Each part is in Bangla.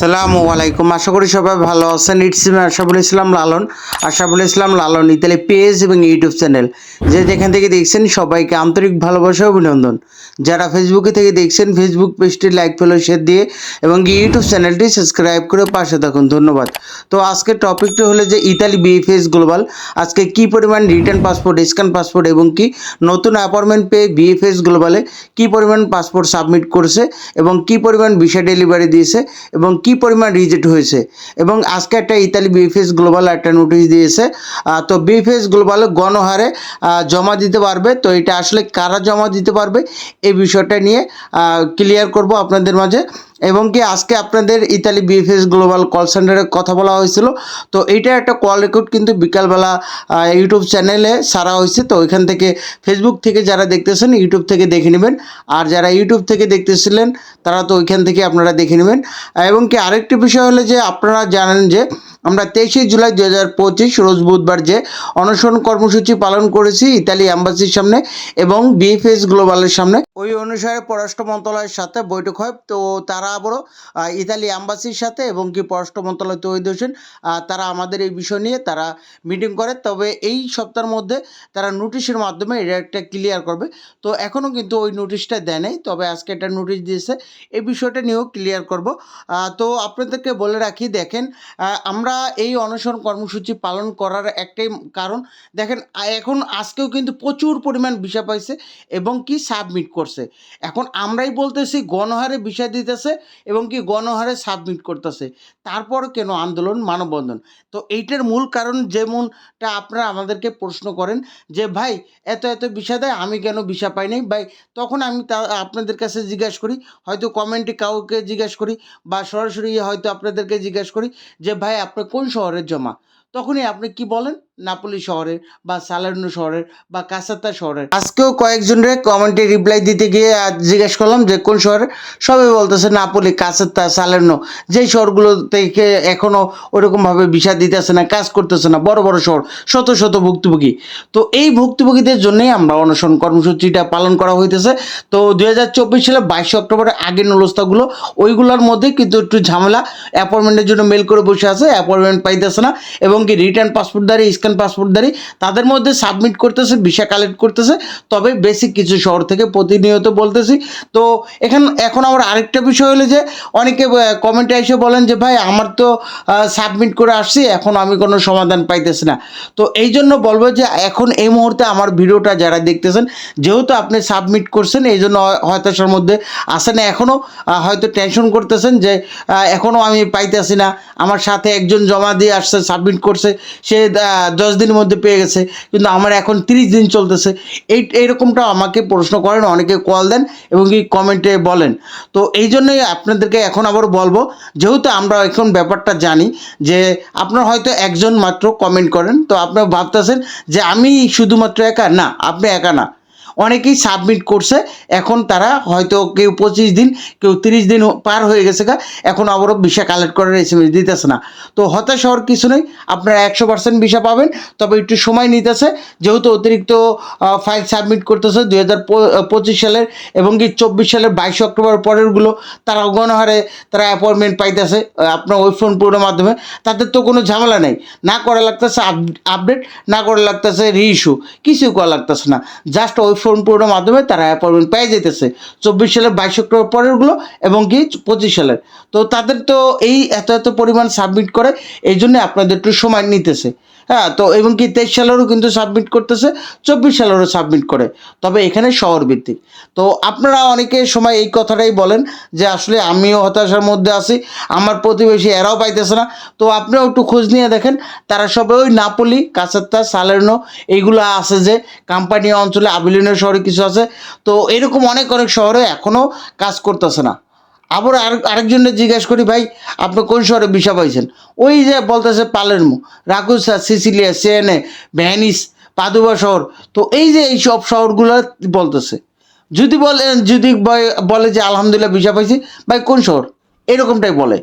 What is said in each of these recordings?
সালামু আলাইকুম। আশা করি সবাই ভালো আছেন। It's Ashaful Islam Lalon. Ashaful Islam Lalon Italy page এবং ইউটিউব চ্যানেল যে যেখান থেকে দেখছেন সবাইকে আন্তরিক ভালোবাসা অভিনন্দন। যারা ফেসবুকে থেকে দেখছেন ফেসবুক পেজটি লাইক ফেলো শেয়ার দিয়ে এবং ইউটিউব চ্যানেলটি সাবস্ক্রাইব করে পাশে থাকুন। ধন্যবাদ। তো আজকের টপিকটি হলো যে ইতালি বিএফএস গ্লোবাল আজকে কি পরিমাণ রিটার্ন পাসপোর্ট স্ক্যান পাসপোর্ট এবং কি নতুন অ্যাপয়েন্টমেন্ট পেয়ে বিএফএস গ্লোবালে কি পরিমাণ পাসপোর্ট সাবমিট করেছে এবং কি পরিমাণ ভিসা ডেলিভারি দিয়েছে এবং কি পরিমাণ রিজেক্ট হয়েছে এবং আজকে একটা ইতালি বিএফএস গ্লোবাল একটা নোটিশ দিয়েছে। তো বিএফএস গ্লোবালে গণহারে জমা দিতে পারবে। তো এটা আসলে কারা জমা দিতে পারবে এই বিষয়টা নিয়ে ক্লিয়ার করব আপনাদের মাঝে। এবং কি আজকে আপনাদের ইতালি বিএফএস গ্লোবাল কল সেন্টারে কথা বলা হয়েছিল। তো এইটা একটা কল রেকর্ড কিন্তু বিকালবেলা ইউটিউব চ্যানেলে সারা হয়েছে। তো ওইখান থেকে ফেসবুক থেকে যারা দেখতেছেন ইউটিউব থেকে দেখে নেবেন। আর যারা ইউটিউব থেকে দেখতেছিলেন, তারা তো ওইখান থেকে আপনারা দেখে নেবেন। এবং কি আরেকটি বিষয় হলো যে, আপনারা জানেন যে, আমরা তেইশে জুলাই দু হাজার পঁচিশ, রোজ বুধবার যে অনশন কর্মসূচি পালন করেছি ইতালি অ্যাম্বাসির সামনে এবং বিএফএস গ্লোবালের সামনে। ওই অনুসারে পররাষ্ট্র মন্ত্রণালয়ের সাথে বৈঠক হয়। তো তারা আবারও ইতালি অ্যাম্বাসির সাথে এবং কি পররাষ্ট্র মন্ত্রণালয় তৈরি হোসেন তারা আমাদের এই বিষয় নিয়ে তারা মিটিং করে। তবে এই সপ্তাহের মধ্যে তারা নোটিশের মাধ্যমে এটা একটা ক্লিয়ার করবে। তো এখনও কিন্তু ওই নোটিশটা দেয় নাই, তবে আজকে একটা নোটিশ দিয়েছে। এই বিষয়টা নিয়েও ক্লিয়ার করব। তো আপনাদেরকে বলে রাখি, দেখেন আমরা এই অনশন কর্মসূচি পালন করার একটাই কারণ, দেখেন এখন আজকেও কিন্তু প্রচুর পরিমাণ ভিসা পাইছে এবং কি সাবমিট করছে। এখন আমরাই বলতেছি, গণহারে ভিসা দিতেছে এবং কি গণহারে সাবমিট করতেছে। তারপর কেন আন্দোলন মানববন্ধন? তো এইটার মূল কারণ যেমনটা আপনারা আমাদেরকে প্রশ্ন করেন যে, ভাই, এত এত ভিসা দেয়, আমি কেন ভিসা পাই নাই? ভাই, তখন আমি তা, আপনাদের কাছে জিজ্ঞাসা করি, হয়তো কমেন্টে কাউকে জিজ্ঞাসা করি বা সরাসরি হয়তো আপনাদেরকে জিজ্ঞাসা করি যে, ভাই আপনার কোন শহরের জমা? তখনই আপনি কি বলেন? নাপোলি শহরের বা সালার্নো শহরের বা কাসাতা শহরের। আজকেও কয়েকজনের কমেন্টে রিপ্লাই দিতে গিয়ে জিজ্ঞেস করলাম যে, কোন শহরে? সবাই বলতেছে, নাপোলি কাসাতা সালার্নো। যেই শহরগুলো থেকে এখনও ওরকমভাবে ভিসা দিতেছে না, কাজ করতেছে না, বড় বড় শহর, শত শত ভুক্তভোগী। তো এই ভুক্তভোগীদের জন্যই আমরা অনশন কর্মসূচিটা পালন করা হইতেছে। তো দুই হাজার চব্বিশ সালে বাইশে অক্টোবরের আগের নলস্তাগুলো ওইগুলোর মধ্যে কিন্তু একটু ঝামেলা। অ্যাপয়েন্টমেন্টের জন্য মেল করে বসে আছে, অ্যাপয়েন্টমেন্ট পাইতেছে না, এবং কি রিটার্ন পাসপোর্টদারি স্ক্যান পাসপোর্টদারি তাদের মধ্যে সাবমিট করতেছে ভিসা কালেক্ট করতেছে। তবে বেসিক কিছু শহর থেকে প্রতিনিয়ত বলতেছি। তো এখন এখন আমার আরেকটা বিষয় হলো যে, অনেকে কমেন্টে এসে বলেন যে, ভাই, আমার তো সাবমিট করে আসছি, এখন আমি কোনো সমাধান পাইতেছি না। তো এই জন্য বলব যে, এখন এই মুহূর্তে আমার ভিডিওটা যারা দেখতেছেন, যেহেতু আপনি সাবমিট করছেন, এই জন্য হতাশার মধ্যে আসেন এখনও হয়তো টেনশন করতেছেন যে এখনও আমি পাইতেছি না। আমার সাথে একজন জমা দিয়ে আসছে সাবমিট করছে। সে দশ দিনের মধ্যে পেয়ে গেছে, কিন্তু আমার এখন তিরিশ দিন চলতেছে। এই এইরকমটা আমাকে প্রশ্ন করেন, অনেকে কল দেন এবং কি কমেন্টে বলেন। তো এই জন্যই আপনাদেরকে এখন আবার বলব, যেহেতু আমরা এখন ব্যাপারটা জানি যে আপনার হয়তো একজন মাত্র কমেন্ট করেন, তো আপনার ভাবতেছেন যে আমি শুধুমাত্র একা? না, আপনি একা না। অনেকেই সাবমিট করছে, এখন তারা হয়তো কেউ পঁচিশ দিন, কেউ তিরিশ দিন পার হয়ে গেছে গা, এখন আবারও ভিসা কালেক্ট করার এস এম এস দিতেছে না। তো হতাশ হওয়ার কিছু নেই, আপনারা একশো পার্সেন্ট ভিসা পাবেন, তবে একটু সময় নিতেছে, যেহেতু অতিরিক্ত ফাইল সাবমিট করতেছে দুই হাজার পঁচিশ সালের এবং কি চব্বিশ সালের বাইশে অক্টোবর পরেরগুলো, তারা গণহারে তারা অ্যাপয়েন্টমেন্ট পাইতেছে, আপনার ওই ফোন পুরোর মাধ্যমে তাদের তো কোনো ঝামেলা নেই। না করা লাগতেছে আপডেট না করা লাগতেছে রি ইস্যু কিছু করা লাগতেছে না। জাস্ট ওই পুরোর মাধ্যমে তারা অ্যাপয়েন্টমেন্ট পেয়ে যেতেছে চব্বিশ সালের বাইশ অক্টোবর পরেরগুলো এবং কি পঁচিশ সালের। তো তাদের তো এই এত এত পরিমাণ সাবমিট করে এই জন্য আপনাদের একটু সময় নিতেছে। হ্যাঁ তো এবং কি তেইশ সালেরও কিন্তু সাবমিট করতেছে, চব্বিশ সালেরও সাবমিট করে। তবে এখানে শহর ভিত্তিক। তো আপনারা অনেকে সময় এই কথাটাই বলেন যে আসলে আমিও হতাশার মধ্যে আছি, আমার প্রতিবেশী এরাও পাইতেছে না। তো আপনিও একটু খোঁজ নিয়ে দেখেন, তারা সবাই ওই নাপলি কাসাত্তা সালের্নো এইগুলো আছে যে কোম্পানি অঞ্চলে, আবিলিনের শহরে কিছু আছে। তো এরকম অনেক অনেক শহরে এখনও কাজ করতেছে না। আবার আর আরেকজনের জিজ্ঞেস করি, ভাই, আপনি কোন শহরে বিষা পাইছেন? ওই যে বলতেছে Palermo Ragusa Sicilia, Siena, Venice, Padua শহর। তো এই যে এই সব শহরগুলো বলতেছে, যদি বলেন, যদি বলে যে আলহামদুলিল্লাহ ভিসা পাইছি, ভাই, কোন শহর? এরকমটাই বলে।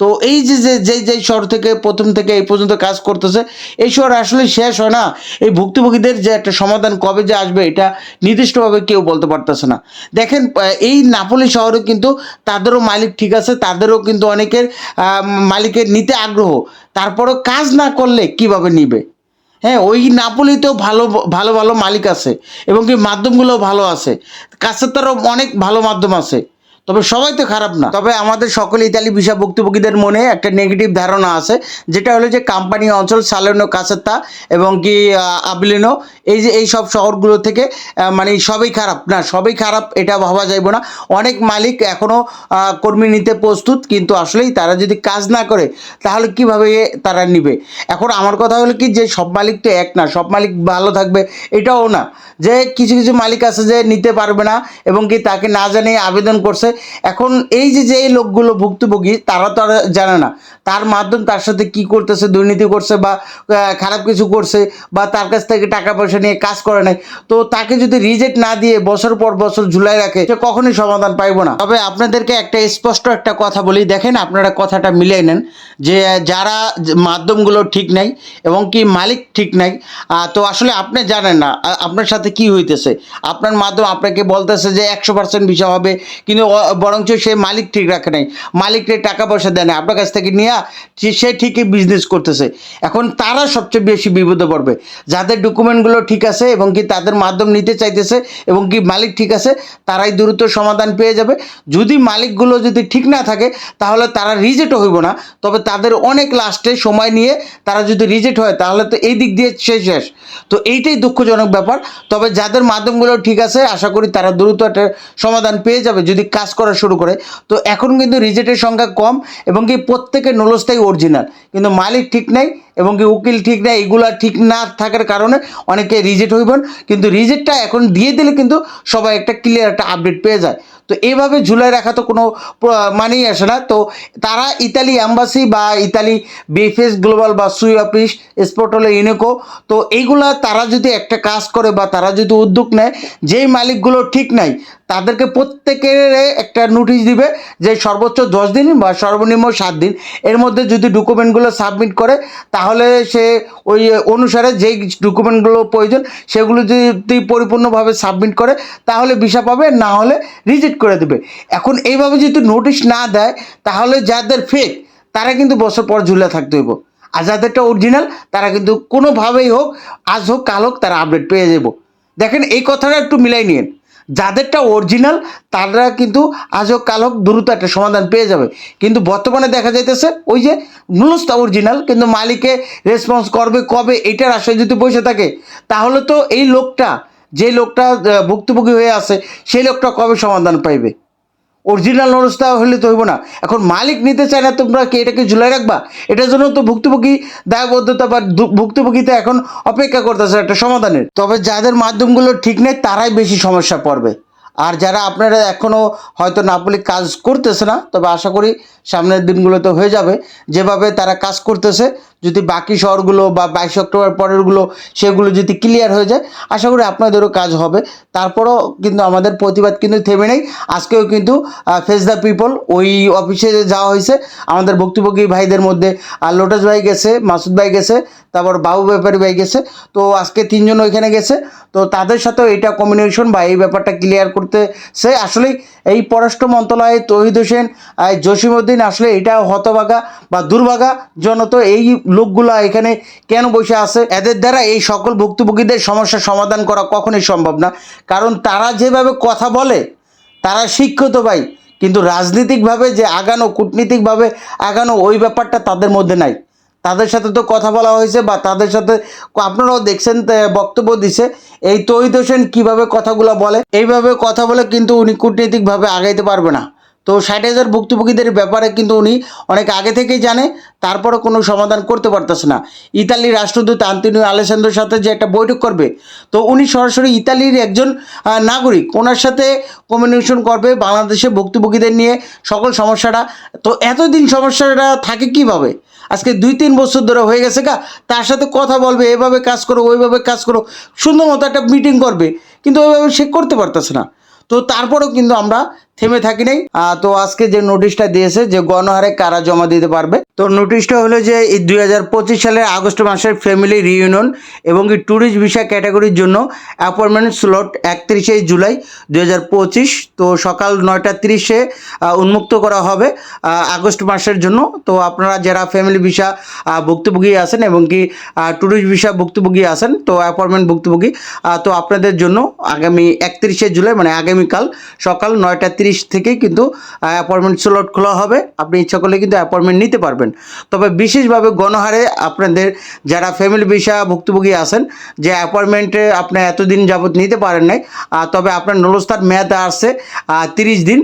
তো এই যে যে যেই যেই শহর থেকে প্রথম থেকে এই পর্যন্ত কাজ করতেছে, এই শহর আসলে শেষ হয় না। এই ভুক্তভোগীদের যে একটা সমাধান কবে যে আসবে, এটা নির্দিষ্টভাবে কেউ বলতে পারতেছে না। দেখেন এই নাপোলি শহরে কিন্তু তাদেরও মালিক ঠিক আছে, তাদেরও কিন্তু অনেকের মালিকের নিতে আগ্রহ। তারপরও কাজ না করলে কীভাবে নিবে? হ্যাঁ ওই নাপোলিতেও ভালো ভালো ভালো মালিক আছে এবং কি মাধ্যমগুলো ভালো আছে। কাছের তারও অনেক ভালো মাধ্যম আছে। তবে সবাই তো খারাপ না। তবে আমাদের সকল ইতালি ভিসা ভুক্তভোগীদের মনে একটা নেগেটিভ ধারণা আছে, যেটা হলো যে কোম্পানি অঞ্চল সালেনো কাছেত্তা এবং কি আবলিনো এই যে এই সব শহরগুলো থেকে মানে সবই খারাপ না, সবই খারাপ, এটা ভাবা যাইব না। অনেক মালিক এখনও কর্মী নিতে প্রস্তুত, কিন্তু আসলেই তারা যদি কাজ না করে, তাহলে কীভাবে তারা নিবে? এখন আমার কথা হলো কি যে সব মালিক তো এক না, সব মালিক ভালো থাকবে, এটাও না। যে কিছু কিছু মালিক আছে যে নিতে পারবে না এবং কি তাকে না জানিয়ে আবেদন করছে এখন এই যে যে লোকগুলো ভুক্তভোগী, তারা তো আর জানে না। তার মাধ্যম তার সাথে কি করতেছে, দুর্নীতি করছে বা খারাপ কিছু করছে বা তার কাছ থেকে টাকা পয়সা নিয়ে কাজ করে নাই। তো তাকে যদি রিজেক্ট না দিয়ে বছর পর বছর ঝুলাই রাখে, সে কখনোই সমাধান পাইবো না। তবে আপনাদেরকে একটা স্পষ্ট একটা কথা বলি। দেখেন আপনারা কথাটা মিলিয়ে নেন যে, যারা মাধ্যমগুলো ঠিক নাই এবং কি মালিক ঠিক নাই তো আসলে আপনি জানেন না আপনার সাথে কি হইতেছে। আপনার মাধ্যম আপনাকে বলতেছে যে একশো পার্সেন্ট বিষয় হবে, কিন্তু বরঞ্চ সে মালিক ঠিক রাখে নাই। মালিককে টাকা পয়সা দেয় না আপনার কাছ থেকে নিয়ে সে- ঠিকই বিজনেস করতেছে। এখন তারা সবচেয়ে বেশি বিপদে পড়বে। যাদের ডকুমেন্টগুলো ঠিক আছে এবং কি তাদের মাধ্যম নিতে চাইতেছে এবং কি মালিক ঠিক আছে, তারাই দ্রুত সমাধান পেয়ে যাবে। যদি মালিকগুলো যদি ঠিক না থাকে, তাহলে তারা রিজেক্টও হইব না। তবে তাদের অনেক লাস্টে সময় নিয়ে তারা যদি রিজেক্ট হয়, তাহলে তো এই দিক দিয়ে শেষ শেষ। তো এইটাই দুঃখজনক ব্যাপার। তবে যাদের মাধ্যমগুলো ঠিক আছে, আশা করি তারা দ্রুত একটা সমাধান পেয়ে যাবে। যদি কাজ করা শুরু করে। তো এখন কিন্তু রিজেক্টের সংখ্যা কম এবং কি প্রত্যেকের নলস্থায়ী অরিজিনাল কিন্তু মালিক ঠিক নেই এবং কি উকিল ঠিক নেই, এগুলো ঠিক না থাকার কারণে অনেকে রিজেক্ট হইবেন। কিন্তু রিজেক্টটা এখন দিয়ে দিলে কিন্তু সবাই একটা ক্লিয়ার একটা আপডেট পেয়ে যায়। তো এইভাবে ঝুলাই রাখা তো কোনো মানেই আসে না। তো তারা ইতালি অ্যাম্বাসি বা ইতালি বিএফএস গ্লোবাল বা সুই অফিস স্পোর্টলে ইউনেকো, তো এইগুলা তারা যদি একটা কাজ করে বা তারা যদি উদ্যোগ নেয়, যেই মালিকগুলো ঠিক নাই, তাদেরকে প্রত্যেকের একটা নোটিশ দিবে যে সর্বোচ্চ দশ দিন বা সর্বনিম্ন সাত দিন, এর মধ্যে যদি ডকুমেন্টগুলো সাবমিট করে, তাহলে সে ওই অনুসারে যেই ডকুমেন্টগুলো প্রয়োজন, সেগুলো যদি পরিপূর্ণভাবে সাবমিট করে, তাহলে ভিসা পাবে, না হলে রিজেক্ট করে দেবে। এখন এইভাবে যদি নোটিশ না দেয়, তাহলে যাদের ফেক তারা কিন্তু বছর পর ঝুলে থাকতে হইব। আর যাদেরটা অরিজিনাল তারা কিন্তু কোনোভাবেই হোক, আজ হোক, কাল হোক, তারা আপডেট পেয়ে যাব দেখেন, এই কথাটা একটু মিলাই নিন যাদেরটা অরিজিনাল তারা কিন্তু আজ হোক, কাল হোক, দ্রুত একটা সমাধান পেয়ে যাবে। কিন্তু বর্তমানে দেখা যাইতেছে, ওই যে নুলসটা অরিজিনাল কিন্তু মালিকে রেসপন্স করবে কবে, এটার আশায় যদি বসে থাকে, তাহলে তো এই লোকটা যে লোকটা ভুক্তভোগী হয়ে আছে, সেই লোকটা কবে সমাধান পাইবে? অরিজিনাল অবস্থা হলে তো হইব না। এখন মালিক নিতে চায় না, তোমরা কি এটাকে ঝুলাই রাখবা? এটার জন্য তো ভুক্তভোগী দায়বদ্ধতা বা ভুক্তভোগীতে এখন অপেক্ষা করতেছে একটা সমাধানের। তবে যাদের মাধ্যমগুলো ঠিক নেই, তারাই বেশি সমস্যা পড়বে। আর যারা আপনারা এখনও হয়তো নাপলি কাজ করতেছে না, তবে আশা করি সামনের দিনগুলোতে হয়ে যাবে। যেভাবে তারা কাজ করতেছে যদি বাকি শহরগুলো বা বাইশে অক্টোবর পরেরগুলো সেগুলো যদি ক্লিয়ার হয়ে যায়, আশা করি আপনাদেরও কাজ হবে। তারপরও কিন্তু আমাদের প্রতিবাদ কিন্তু থেমে নেই। আজকেও কিন্তু ফেস দ্য পিপল ওই অফিসে যাওয়া হয়েছে। আমাদের ভুক্তভোগী ভাইদের মধ্যে আর লোটাস ভাই গেছে, মাসুদ ভাই গেছে, তারপর বাবু ব্যাপারী ভাই গেছে। তো আজকে তিনজন ওইখানে গেছে। তো তাদের সাথেও এটা কমিউনিকেশন বা এই ব্যাপারটা ক্লিয়ার করতে সে আসলেই এই পররাষ্ট্র মন্ত্রণালয়ে, তহিদ হোসেন জসিমউদ্দিন আসলে এটা হতভাগা বা দুর্ভাগা। জনত এই লোকগুলো এখানে কেন বসে আছে? এদের দ্বারা এই সকল ভুক্তভোগীদের সমস্যার সমাধান করা কখনোই সম্ভব না। কারণ তারা যেভাবে কথা বলে, তারা শিক্ষিত ভাই। কিন্তু রাজনীতিকভাবে যে আগানো, কূটনীতিকভাবে আগানো, ওই ব্যাপারটা তাদের মধ্যে নাই। তাদের সাথে তো কথা বলা হয়েছে বা তাদের সাথে আপনারাও দেখছেন বক্তব্য দিছে। এই তহিদ হোসেন কীভাবে কথাগুলো বলে? এইভাবে কথা বলে কিন্তু উনি কূটনীতিকভাবে আগাইতে পারবে না। তো ষাট হাজার ভুক্তভোগীদের ব্যাপারে কিন্তু উনি অনেক আগে থেকেই জানে তারপরে কোনো সমাধান করতে পারতেছে না। ইতালির রাষ্ট্রদূত আন্তনিও আলেসান্দ্রোর সাথে যে একটা বৈঠক করবে, তো উনি সরাসরি ইতালির একজন নাগরিক, ওনার সাথে কমিউনিকেশন করবে বাংলাদেশে ভুক্তভোগীদের নিয়ে সকল সমস্যাটা। তো এতদিন সমস্যাটা থাকে কীভাবে? আজকে দুই তিন বছর ধরে হয়ে গেছে গা, তার সাথে কথা বলবে, এভাবে কাজ করো, ওইভাবে কাজ করো, সুন্দর মতো একটা মিটিং করবে, কিন্তু ওইভাবে সে করতে পারতেছে না। তো তারপরেও কিন্তু আমরা থেমে থাকি নাই তো আজকে যে নোটিশটা দিয়েছে যে গণহারে কারা জমা দিতে পারবে? তো নোটিশটা হলো যে এই দুই হাজার পঁচিশ সালের আগস্ট মাসের ফ্যামিলি রিউনিয়ন এবং কি ট্যুরিস্ট ভিসা ক্যাটাগরির জন্য অ্যাপয়েন্টমেন্ট স্লট একত্রিশে জুলাই দুই হাজার পঁচিশ। তো সকাল নয়টা তিরিশে উন্মুক্ত করা হবে আগস্ট মাসের জন্য। তো আপনারা যারা ফ্যামিলি ভিসা ভুক্তভোগী আছেন এবং কি ট্যুরিস্ট ভিসা ভুক্তভোগী আছেন, তো অ্যাপয়েন্টমেন্ট ভুক্তভোগী তো আপনাদের জন্য আগামী একত্রিশে জুলাই মানে আগামীকাল সকাল নয়টা তিরিশ থেকেই কিন্তু অ্যাপয়েন্টমেন্ট স্লট খোলা হবে। আপনি ইচ্ছা করলে কিন্তু অ্যাপয়েন্টমেন্ট নিতে পারবেন। তবে বিশেষভাবে গণহারে আপনাদের যারা ফ্যামিলি ভিসা ভুক্তভোগী আছেন, যে অ্যাপয়েন্টমেন্টে আপনি এতদিন যাবৎ নিতে পারেন নাই তবে আপনার নলস্তার মেয়াদ আসছে তিরিশ দিন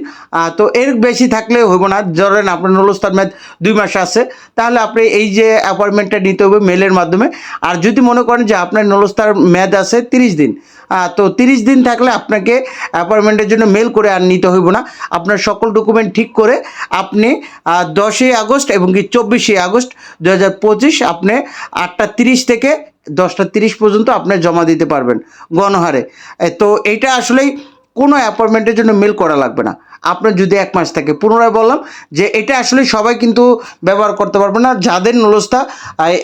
তো এর বেশি থাকলে হইব না। ধরেন আপনার নলস্তার মেয়াদ দুই মাস আছে, তাহলে আপনি এই যে অ্যাপয়েন্টমেন্টটা নিতে হবে মেলের মাধ্যমে। আর যদি মনে করেন যে আপনার নলস্তার মেয়াদ আছে তিরিশ দিন তো তিরিশ দিন থাকলে আপনাকে অ্যাপয়েন্টমেন্টের জন্য মেল করে আর নিতে হইব না, আপনার সকল ডকুমেন্ট ঠিক করে আপনি দশই আগস্ট এবং কি চব্বিশে আগস্ট দু হাজার পঁচিশ আপনি আটটা তিরিশ থেকে দশটা তিরিশ পর্যন্ত আপনি জমা দিতে পারবেন গণহারে। তো এটা আসলেই কোনো অ্যাপয়েন্টমেন্টের জন্য মেল করা লাগবে না। আপনার যদি এক মাস থাকে। পুনরায় বললাম যে এটা আসলে সবাই কিন্তু ব্যবহার করতে পারবে না। যাদের নলস্তা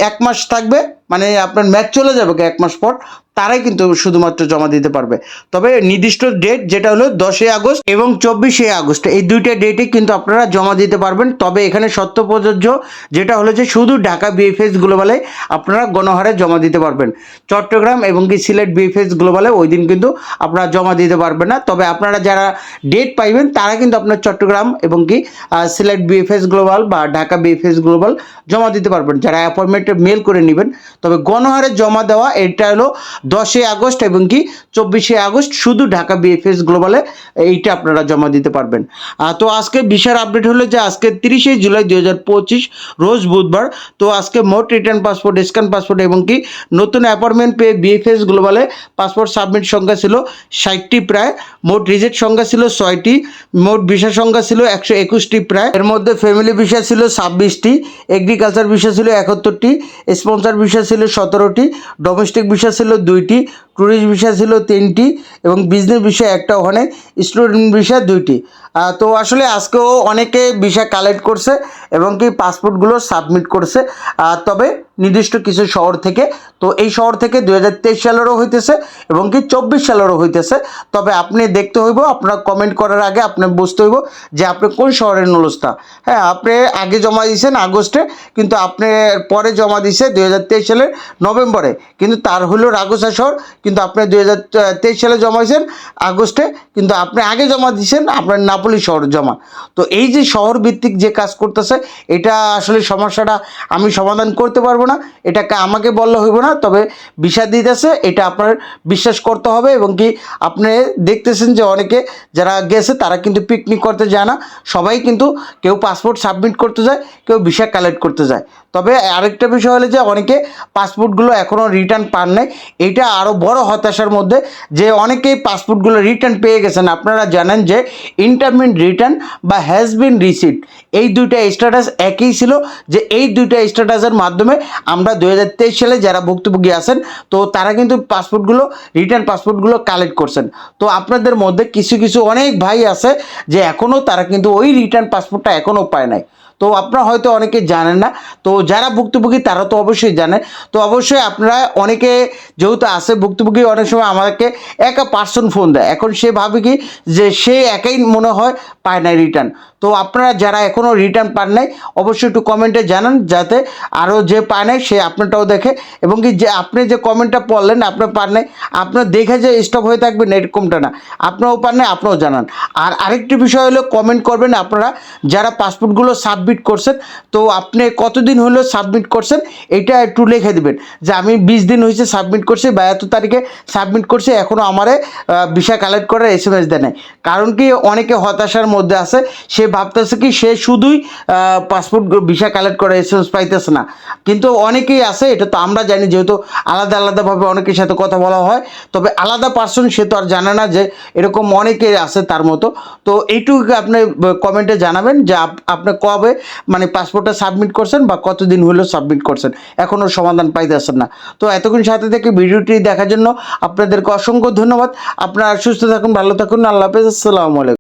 এক মাস থাকবে মানে আপনার ম্যাচ চলে যাবে এক মাস পর, তারাই কিন্তু শুধুমাত্র জমা দিতে পারবে। তবে নির্দিষ্ট ডেট যেটা হলো দশই আগস্ট এবং চব্বিশে আগস্ট, এই দুইটা ডেটে কিন্তু আপনারা জমা দিতে পারবেন। তবে এখানে সত্য প্রযোজ্য যেটা হলো যে শুধু ঢাকা বিএফএস গ্লোবালে আপনারা গণহারে জমা দিতে পারবেন। চট্টগ্রাম এবং কি সিলেট বিএফএস গ্লোবালে ওই দিন কিন্তু আপনারা জমা দিতে পারবেন না। তবে আপনারা যারা ডেট পাইবেন, তারা কিন্তু আপনার চট্টগ্রাম এবং কি সিলেট বিএফএস গ্লোবাল বা ঢাকা বিএফএস গ্লোবাল জমা দিতে পারবেন। যারা অ্যাপয়েন্টমেন্টে মেল করে নেবেন, তবে গণহারে জমা দেওয়া, এটা হলো দশই আগস্ট এবং কি চব্বিশে আগস্ট শুধু ঢাকা বিএফএস গ্লোবালে এইটা আপনারা জমা দিতে পারবেন। তো আজকে বিশাল আপডেট হলো যে আজকে তিরিশে জুলাই দুই হাজার পঁচিশ, রোজ বুধবার, তো আজকে মোট রিটার্ন পাসপোর্ট স্ক্যান পাসপোর্ট এবং কি নতুন অ্যাপয়েন্টমেন্ট পেয়ে বিএফএস গ্লোবালে পাসপোর্ট সাবমিট সংখ্যা ছিল ষাটটি প্রায়, মোট রিজেক্ট সংখ্যা ছিল ছয়টি। মোট ভিসা সংখ্যা ছিল একশো একুশটি প্রায়। এর মধ্যে ফ্যামিলি ভিসা ছিল ছাব্বিশটি এগ্রিকালচার ভিসা ছিল একাত্তরটি স্পন্সর ভিসা ছিল সতেরোটি ডোমেস্টিক ভিসা ছিল দুইটি ট্যুরিস্ট ভিসা ছিল তিনটি এবং বিজনেস ভিসা একটা ওখানে স্টুডেন্ট ভিসা দুইটি। তো আসলে আজকেও অনেকে ভিসা কালেক্ট করছে এবং কি পাসপোর্টগুলো সাবমিট করছে। তবে নির্দিষ্ট কিছু শহর থেকে, তো এই শহর থেকে দু হাজার তেইশ সালেরও হইতেছে এবং কি চব্বিশ সালেরও হইতেছে। তবে আপনি দেখতে হইব, আপনার কমেন্ট করার আগে আপনার বুঝতে হইব যে আপনি কোন শহরের নলস্তা। হ্যাঁ আপনি আগে জমা দিয়েছেন আগস্টে, কিন্তু আপনি পরে জমা দিয়েছে দুই হাজার তেইশ সালের নভেম্বরে। কিন্তু তার হলো রাগোসা শহর কিন্তু আপনি দুই হাজার তেইশ সালে জমা হয়েছেন আগস্টে, কিন্তু আপনি আগে জমা দিয়েছেন আপনার নাপলি শহর জমা। তো এই যে শহর ভিত্তিক যে কাজ করতেছে, এটা আসলে সমস্যাটা আমি সমাধান করতে পারব না, এটাকে আমাকে বললে হইব না, তবে বিষয় দিতেছে, এটা আপনার বিশ্বাস করতে হবে এবং কি আপনি দেখতেছেন যে অনেকে যারা গেছে, তারা কিন্তু পিকনিক করতে যায় না, সবাই কিন্তু কেউ পাসপোর্ট সাবমিট করতে যায়, কেউ ভিসা কালেক্ট করতে যায়। তবে আরেকটা বিষয় হলো যে অনেকে পাসপোর্টগুলো এখনও রিটার্ন পান নাই। এটা আরও বড় হতাশার মধ্যে যে অনেকেই পাসপোর্টগুলো রিটার্ন পেয়ে গেছেন। আপনারা জানেন যে ইন্টারমিন রিটার্ন বা হ্যাজ বিন রিসিট এই দুইটা স্ট্যাটাস একই ছিল যে এই দুইটা স্ট্যাটাসের মাধ্যমে আমরা দুই হাজার তেইশ সালে যারা ভুক্তভোগী আছেন, তো তারা কিন্তু পাসপোর্টগুলো রিটার্ন পাসপোর্টগুলো কালেক্ট করছেন। তো আপনাদের মধ্যে কিছু কিছু অনেক ভাই আছে যে এখনও তারা কিন্তু ওই রিটার্ন পাসপোর্টটা এখনও পায় নাই। তো আপনারা হয়তো অনেকে জানেন না। তো যারা ভুক্তভোগী, তারা তো অবশ্যই জানে। তো অবশ্যই আপনারা অনেকে যেহেতু আছে, ভুক্তভোগী অনেক সময় আমাকে একা পার্সন ফোন দেয়। এখন সে ভাবে কি যে সে একাই মনে হয় পায় নাই রিটার্ন তো আপনারা যারা এখনও রিটার্ন পান নাই, অবশ্যই একটু কমেন্টে জানান যাতে আরও যে পায় নাই, সে আপনারটাও দেখে। এবং কি যে আপনি যে কমেন্টটা পড়লেন, আপনার পান নাই, আপনার দেখে যে স্টপ হয়ে থাকবেন এরকমটা না। আপনারও পান নাই, আপনিও জানান। আর আরেকটি বিষয় হলো কমেন্ট করবেন আপনারা, যারা পাসপোর্টগুলো সাবমিট করছেন, তো আপনি কতদিন হলো সাবমিট করছেন, এটা একটু লিখে দেবেন। যে আমি বিশ দিন হয়েছে সাবমিট করছি, বা এত তারিখে সাবমিট করছি এখনও আমারে ভিসা কালেক্ট করার এস এম এস দেয় কারণ কি, অনেকে হতাশার মধ্যে আছে, সে ভাবতেছে কি, সে শুধুই পাসপোর্ট ভিসা কালেক্ট করে এস এম এস পাইতেছে না। কিন্তু অনেকেই আছে, এটা তো আমরা জানি, যেহেতু আলাদা আলাদাভাবে অনেকের সাথে কথা বলা হয়, তবে আলাদা পার্সন সে তো আর জানে না যে, এরকম অনেকে আছে তার মতো। তো এইটুকু আপনি কমেন্টে জানাবেন যে, আপ- আপনি কবে মানে পাসপোর্টটা সাবমিট করছেন বা কতদিন হলো সাবমিট করছেন? এখনও সমাধান পাইতেছেন না। তো এতক্ষণ সাথে থেকে ভিডিওটি দেখার জন্য আপনাদেরকে অসংখ্য ধন্যবাদ। আপনারা সুস্থ থাকুন, ভালো থাকুন। আল্লাহ হাফেজ। আসসালামু আলাইকুম।